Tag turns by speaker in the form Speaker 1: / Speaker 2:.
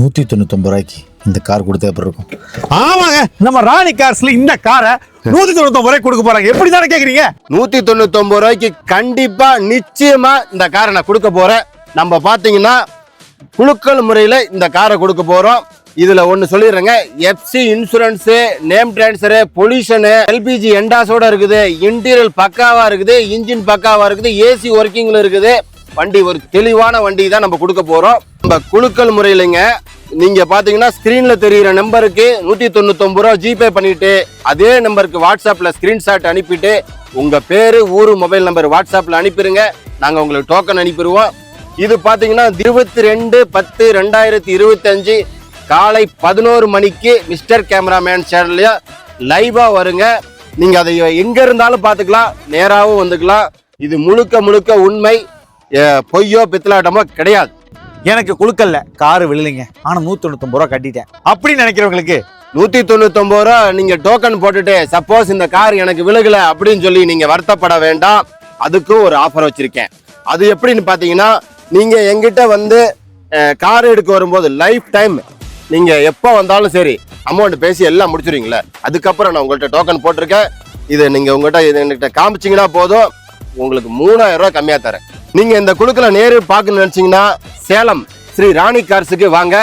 Speaker 1: நூற்றி தொண்ணூத்தொம்பது ரூபாய்க்கு இந்த கார் கொடுத்தா எப்படி இருக்கும்?
Speaker 2: ஆமாங்க நம்ம ராணி கார்ஸ்ல இந்த காரை நூத்தி தொண்ணூத்தி ரூபாய் கொடுக்க போறாங்க. எப்படி தானே கேக்குறீங்க?
Speaker 3: நூத்தி தொண்ணூத்தி ஒன்பது ரூபாய்க்கு கண்டிப்பா நிச்சயமா இந்த காரை நான் கொடுக்க போறேன். நம்ம பாத்தீங்கன்னா குலுக்கல் முறையில இந்த காரை கொடுக்க போறோம். இதுல ஒண்ணு சொல்லிடுறேங்க. FC insurance name transfer pollution LPG எண்டாஸோட இருக்குது. இன்டீரியல் பக்காவா இருக்குது. இன்ஜின் பக்காவா இருக்குது. ஏசி ஒர்க்கிங்ல இருக்குது. வண்டி ஒரு தெளிவான வண்டி தான் நம்ம கொடுக்க போகிறோம் நம்ம குலுக்கல் முறையிலங்க நீங்கள் பார்த்தீங்கன்னா ஸ்க்ரீனில் தெரிகிற நம்பருக்கு நூற்றி தொண்ணூத்தொம்பது ரூபா ஜிபே பண்ணிவிட்டு அதே நம்பருக்கு வாட்ஸ்அப்பில் ஸ்க்ரீன்ஷாட் அனுப்பிட்டு உங்கள் பேர் ஊரு மொபைல் நம்பர் வாட்ஸ்அப்பில் அனுப்பிடுங்க நாங்கள் உங்களுக்கு டோக்கன் அனுப்பிடுவோம் இது பார்த்தீங்கன்னா இருபத்தி ரெண்டு பத்து ரெண்டாயிரத்தி இருபத்தஞ்சு காலை பதினோரு மணிக்கு மிஸ்டர் கேமராமேன் சேனல்லையும் லைவாக வருங்க. நீங்கள் அதை எங்கே இருந்தாலும் பார்த்துக்கலாம் நேராகவும் வந்துக்கலாம். இது முழுக்க முழுக்க உண்மை. பொய்யோ பித்தலாட்டமோ கிடையாது.
Speaker 2: எனக்கு குழுக்கல்ல காரு விழலைங்க. ஆனா நூத்தி தொண்ணூத்தி ரூபா கட்டிட்டேன். அப்படின்னு நினைக்கிறவங்களுக்கு
Speaker 3: நூத்தி தொண்ணூத்தி ரூபா நீங்க டோக்கன் போட்டுட்டு சப்போஸ் இந்த கார் எனக்கு விழுகல அப்படின்னு சொல்லி நீங்க வருத்தப்பட வேண்டாம். அதுக்கும் ஒரு ஆஃபர் வச்சிருக்கேன். அது எப்படின்னு பாத்தீங்கன்னா நீங்க எங்கிட்ட வந்து கார் எடுக்க வரும்போது லைஃப் டைம் நீங்க எப்போ வந்தாலும் சரி அமௌண்ட் பேசி எல்லாம் முடிச்சிருவீங்களே அதுக்கப்புறம் நான் உங்கள்கிட்ட டோக்கன் போட்டிருக்கேன். இதை நீங்க உங்கள்கிட்ட இது என்கிட்ட காமிச்சீங்கன்னா போதும். உங்களுக்கு மூணாயிரம் ரூபாய் கம்மியா தரேன். நீங்க இந்த குழுக்களை நேரில் பார்க்கணும்னு நினைச்சீங்கன்னா சேலம் ஸ்ரீ ராணி கார்ஸுக்கு வாங்க.